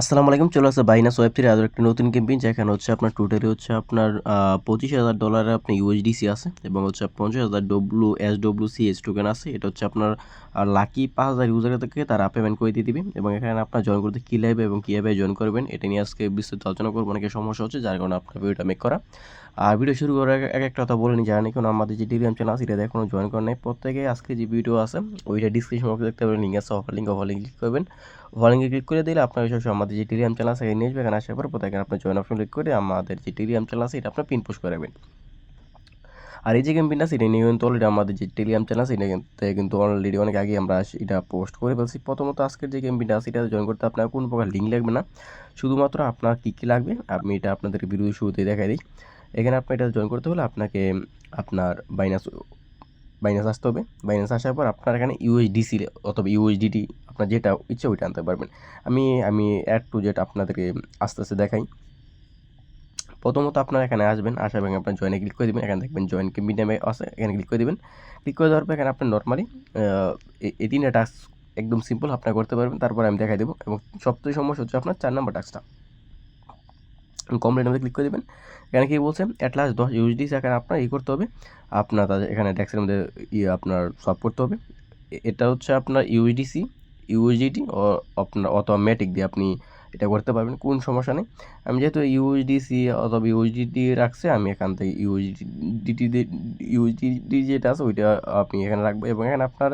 আসসালামু আলাইকুম, চলে আসছে বাইনাস ওয়েব থ্রি আরও একটি নতুন ক্যাম্পেইন যেখানে হচ্ছে আপনার টোটালি হচ্ছে আপনার পঁচিশ হাজার ডলারে আপনার ইউএসডিসি আছে, এবং হচ্ছে পঞ্চাশ হাজার W S W C S token আছে, এটা হচ্ছে আপনার লাকি পাঁচ হাজার ইউজারের থেকে তারা পেমেন্ট করে দিয়ে দিবে, এবং এখানে আপনার জয়েন করতে কী লাগবে এবং কীভাবে জয়েন করবেন, এটা নিয়ে আজকে বিস্তারিত আলোচনা করব, অনেকের সমস্যা হচ্ছে, যার কারণে আপনার ভিডিওটা মেক করা। আর ভিডিও শুরু করার এক একটা কথা বলে নি জানি কোনো আমাদের যে টেলিগ্রাম চ্যানেল আছে এটা এখনও জয়েন করেন নাই। প্রত্যেকে আজকে যে ভিডিও আছে, ওইটা ডিসক্রিপশন বক্সে দেখতে পাবেন লিঙ্ক আছে offer link offer link click করবেন। অফার লিঙ্কে ক্লিক করে দিলে আপনার সবসময় আমাদের যে টেলিগ্রাম চ্যানেল আছে, এখানে নিয়ে আসবে, এখানে আসার পর প্রত্যেকে আপনার জয়েন অপশন ক্লিক করে আমাদের যে টেলিগ্রাম চ্যানেল আছে, এটা আপনার পিন পোস্ট করবেন আর এই যে ক্যাম্পেইনটা আছে, এটা নিয়ে কিন্তু অলরেডি আমাদের যে টেলিগ্রাম চ্যানেল আছে, এটা কিন্তু অলরেডি অনেক আগে আমরা এটা পোস্ট করে ফেলছি। প্রথমত আজকের যে ক্যাম্পেইনটা আছে এটা জয়েন করতে আপনার কোনো প্রকার লিঙ্ক লাগবে না। শুধুমাত্র আপনার কী কী লাগবে, আমি এটা আপনাদের বিরোধী শুরুতে দেখাই দিই। এখানে আপনি এটা জয়েন করতে হলে আপনাকে, আপনার বাইনাস বাইনাস আসতে হবে। বাইনাস আসার পর আপনার এখানে ইউএসডিসি অথবা ইউএসডিটি আপনার যেটা ইচ্ছে ওইটা আনতে পারবেন। আমি আমি অ্যাড টু জেট আপনাদেরকে আস্তে আস্তে দেখাই। প্রথমত আপনার এখানে আসবেন, আসার এবং আপনার জয়েনে ক্লিক করে দেবেন। এখানে দেখবেন জয়েন নামে আছে, এখানে ক্লিক করে দেবেন। ক্লিক করে দেওয়ার পর এখানে আপনি নর্মালি এই তিনটা টাস্ক একদম সিম্পল আপনার করতে পারবেন। তারপর আমি দেখাই দেবো এবং সবথেকে সমস্যা হচ্ছে আপনার চার নম্বর টাস্কটা কমপ্লিট মধ্যে ক্লিক করে দেবেন। এখানে কি বলছে? অ্যাট লাস্ট দশ ইউএসডি এখানে আপনার ই করতে হবে। আপনার তাদের এখানে ট্যাক্সের মধ্যে ইয়ে আপনার সলভ করতে হবে। এটা হচ্ছে আপনার ইউএসডিসি ইউএসডিটি ও আপনার অথবা ম্যাটিক দিয়ে আপনি এটা করতে পারবেন, কোন সমস্যা নেই। আমি যেহেতু ইউএসডিসি অথবা ইউএসডিটি রাখছে, আমি এখান থেকে ইউএসডিটি ইউএসডিটি যেটা আছে, ওইটা আপনি এখানে রাখব এবং এখানে আপনার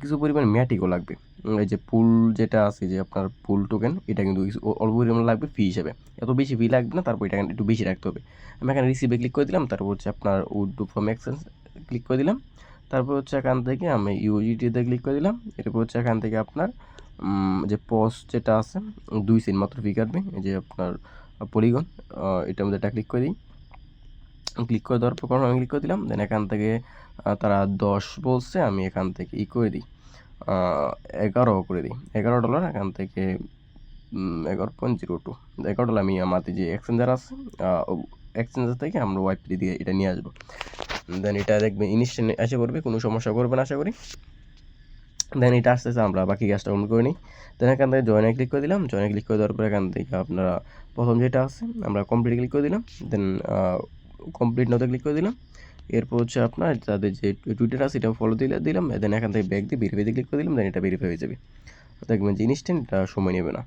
কিছু পরিমাণ ম্যাটিকও লাগবে। এই যে পুল যেটা আছে, যে আপনার পুল টোকেন এটা কিন্তু অল্প পরিমাণ লাগবে ফি হিসেবে। এত বেশি ফি লাগবে না, তারপর এটা একটু বেশি রাখতে হবে। আমি এখানে রিসিভে ক্লিক করে দিলাম, তারপর হচ্ছে আপনার উড ফ্রম এক্সচেঞ্জ ক্লিক করে দিলাম। তারপর হচ্ছে এখান থেকে আমি ইউজিটিতে ক্লিক করে দিলাম। এরপর হচ্ছে এখান থেকে আপনার যে পোস্ট যেটা আছে, দুই সিন মাত্র ফি কাটবে। এই যে আপনার পলিগন এটার মধ্যে এটা ক্লিক করে দিই। ক্লিক করে দেওয়ার পর আমি ক্লিক করে দিলাম? দেন এখান থেকে তারা দশ বলছে, আমি এখান থেকে ই করে দিই। এগারো করে দিই। এগারো ডলার এখান থেকে এগারো পয়েন্ট জিরো টু এগারো ডলার আমি আমাদের যে এক্সচেঞ্জার আছে এক্সচেঞ্জার থেকে আমরা ওয়াইপি দিয়ে এটা নিয়ে আসব। দেন এটা দেখবেন ইনস্ট্যান্ট এসে পড়বে, কোনো সমস্যা করবে না, আশা করি। দেন এটা আস্তে আস্তে আমরা বাকি গ্যাসটা অন করে নিই। দেন এখান থেকে জয়েনে ক্লিক করে দিলাম। জয়েনে ক্লিক করে দেওয়ার পর এখান থেকে আপনারা প্রথম যেটা আছে, আমরা কমপ্লিট ক্লিক করে দিলাম। দেন কমপ্লিট নতে ক্লিক করে দিলাম। এরপর হচ্ছে আপনার তাদের যে টুইটার আছে সেটা ফলো দিলে দিলাম দেন এখান থেকে ব্যাগ দিয়ে ভেরিফাই ক্লিক করে দিলাম দেন এটা ভেরিফাই হয়ে যাবে। দেখবেন যে ইনস্ট্যান্ট এটা সময় নেবে না।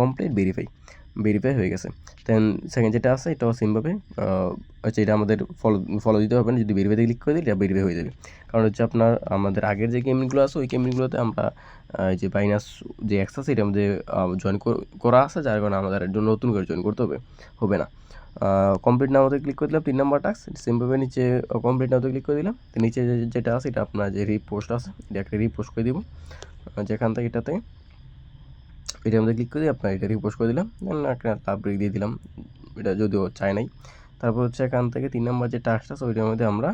কমপ্লিট ভেরিফাই ভেরিফাই হয়ে গেছে। দেন সেকেন্ড যেটা আছে, এটাও সেমভাবে আচ্ছা এটা আমাদের ফলো ফলো দিতে হবে না। যদি ভেরিফাইতে ক্লিক করে দিই এটা ভেরিফাই হয়ে যাবে। কারণ হচ্ছে আপনার, আমাদের আগের যে গেমিংগুলো আছে, ওই গেমিংগুলোতে আমরা যে বাইনাস যে অ্যাক্স আছে, এটা আমাদের জয়েন করা আছে, যার কারণে আমাদের নতুন করে জয়েন করতে হবে। হবে না। কমপ্লিট নামতে ক্লিক করে দিলাম, তিন নাম্বার টাস্ক সিম্পলভাবে নিচে কমপ্লিট নামতে ক্লিক করে দিলাম নিচে যেটা আছে, এটা আপনার যে রিপোস্ট আছে, এটা একটা রিপোস্ট করে দিব। যেখান থেকে এটাতে এটার মধ্যে ক্লিক করে আপনার এটা রিপোস্ট করে দিলাম একটা ব্রেক দিয়ে দিলাম, এটা যদিও চাই নাই। তারপর হচ্ছে এখান থেকে তিন নম্বর যে টাস্কটা আছে, ওইটার মধ্যে আমরা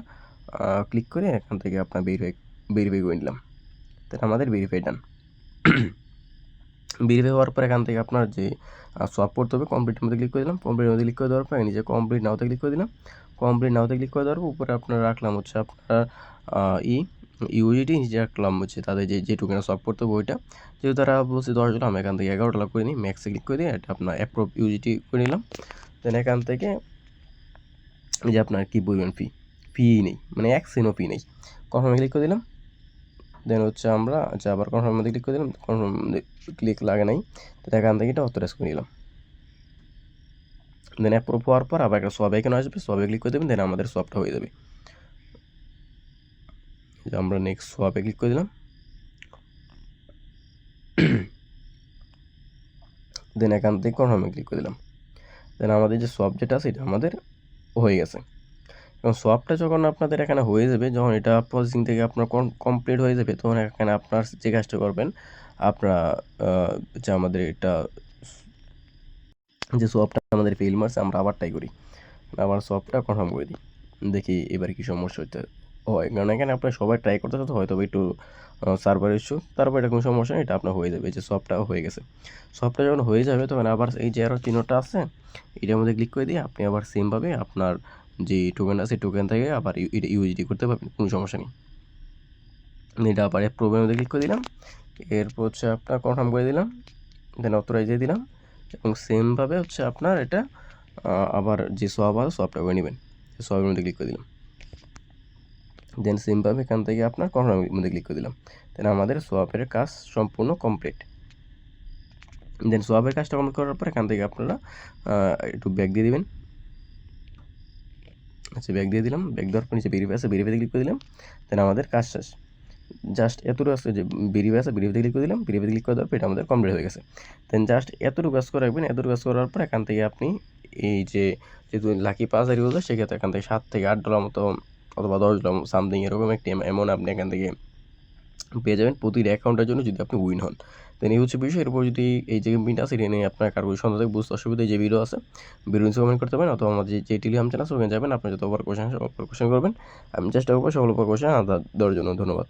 ক্লিক করে এখান থেকে আপনার ভেরিফাই ভেরিফাই করে নিলাম। তাহলে আমাদের ভেরিফাই ডান ভেরিফাই হওয়ার পর এখান থেকে আপনার যে সোয়াপ করতে হবে কমপ্লিটের মধ্যে ক্লিক করে দিলাম। কমপ্লিটের মধ্যে ক্লিক করে দেওয়ার পর নিজে কমপ্লিট নাওতে ক্লিক করে দিলাম। কমপ্লিট নাওতে ক্লিক করে দেওয়ার পর উপরে আপনার রাখলাম হচ্ছে আপনার ই ইউজিটি নিজে রাখলাম হচ্ছে তাদের যে যে টোকেনটা সলভ করতে হবে ওইটা। যেহেতু তারা বলছে দশ ডলার আমি এখান থেকে এগারো ডলার করে নিই ম্যাক্সে ক্লিক করে দিই এটা আপনার অ্যাপ্রুভ ইউজিটি করে নিলাম। দেন এখান থেকে যে আপনার কী বলবেন ফি ফি নেই মানে এক সেনও ফি নেই। কনফার্মে ক্লিক করে দিলাম? দেন হচ্ছে আমরা আচ্ছা আবার কনফার্ম ক্লিক করে দিলাম কনফার্ম ক্লিক লাগে নাই। তো এখান থেকে এটা অথরাইজ করে নিলাম। দেন অ্যাপ্রুভ হওয়ার পর আবার একটা সব এখানে আসবে সবে ক্লিক করে দেবেন দেন আমাদের সবটা হয়ে যাবে। আমরা নেক্সট সোয়াপে ক্লিক করে দিলাম। দেন এখান থেকে কনফার্মে ক্লিক করে দিলাম। দেন আমাদের যে সোয়াপ যেটা আছে, এটা আমাদের হয়ে গেছে। এবং সোয়াপটা যখন আপনাদের এখানে হয়ে যাবে, যখন এটা প্রসেসিং থেকে আপনার কমপ্লিট হয়ে যাবে, তখন এখানে আপনার যে কাজটা করবেন, আপনারা যে আমাদের এটা, যে সোয়াপটা আমাদের ফেল মারছে আমরা আবার ট্রাই করি। আবার সোয়াপটা কনফার্ম করে দিই, দেখি এবার কি সমস্যা হচ্ছে হয়। কারণ এখানে আপনার সবাই ট্রাই করতে তো হয়তো একটু সার্ভার ইস্যু তারপর এটা কোনো সমস্যা নেই, এটা আপনার হয়ে যাবে যে সবটাও হয়ে গেছে। সবটা যখন হয়ে যাবে, তখন আবার এই যে আরও চিহ্নটা আছে, এটার মধ্যে ক্লিক করে দিয়ে আপনি আবার সেমভাবে আপনার টোকেন আছে টোকেন থেকে আবার এটা ইউজিডি করতে পারবেন, কোনো সমস্যা নেই। এটা আবার মধ্যে ক্লিক করে দিলাম, এরপর হচ্ছে আপনার কনফার্ম করে দিলাম দেন অথরাইজ দিয়ে দিলাম, এবং সেমভাবে হচ্ছে আপনার এটা আবার যে সোয়াব আছে সোয়াবটা করে নেবেন। সোয়াবের মধ্যে ক্লিক করে দিলাম। দেন সেমভাবে এখান থেকে আপনার কনফার্মের মধ্যে ক্লিক করে দিলাম। দেন আমাদের সোয়াবের কাজ সম্পূর্ণ কমপ্লিট দেন সোয়াবের কাজটা কমপ্লিট করার পর এখান থেকে আপনারা একটু ব্যাক দিয়ে দিবেন। আচ্ছা ব্যাগ দিয়ে দিলাম। ব্যাগ দেওয়ার পর নিচে ভেরিফাই আছে ভেরিফাইতে ক্লিক করে দিলাম। দেন আমাদের কাজ শেষ। জাস্ট এতটুকু আছে যে ভেরিফাই আছে ভেরিফাইতে ক্লিক করে দিলাম। ভেরিফাইতে ক্লিক করে দেওয়ার পর এটা আমাদের কমপ্লিট হয়ে গেছে। দেন জাস্ট এতটুকু কাজ করে রাখবেন, এতটুকু কাজ করার পর এখান থেকে আপনি এই যে, যেহেতু লাকি পাঁচ হাজার ইউজার সেক্ষেত্রে এখান থেকে সাত থেকে আট ডলার মতো অথবা দশ ডলার সামথিং এরকম একটি অ্যামাউন্ট আপনি এখান থেকে পেয়ে যাবেন। প্রতিটা অ্যাকাউন্টের জন্য যদি আপনি উইন হন। দেন এই হচ্ছে বিষয়। এরপর যদি এই যে গেমটা আছে, এটা নিয়ে আপনার কারও সন্দেহ থাকে, বুঝতে অসুবিধা যে ভিডিও আছে ভিডিও নিচে কমেন্ট করতে পারেন, অথবা আমাদের যে টেলিগ্রাম চ্যানেল আছে, ওখানে যাবেন আপনার যত কোশ্চেন সকল কোশ্চেন করবেন। আমি চেষ্টা করব সকল উপর কোশ্চেন দেওয়ার জন্য। ধন্যবাদ।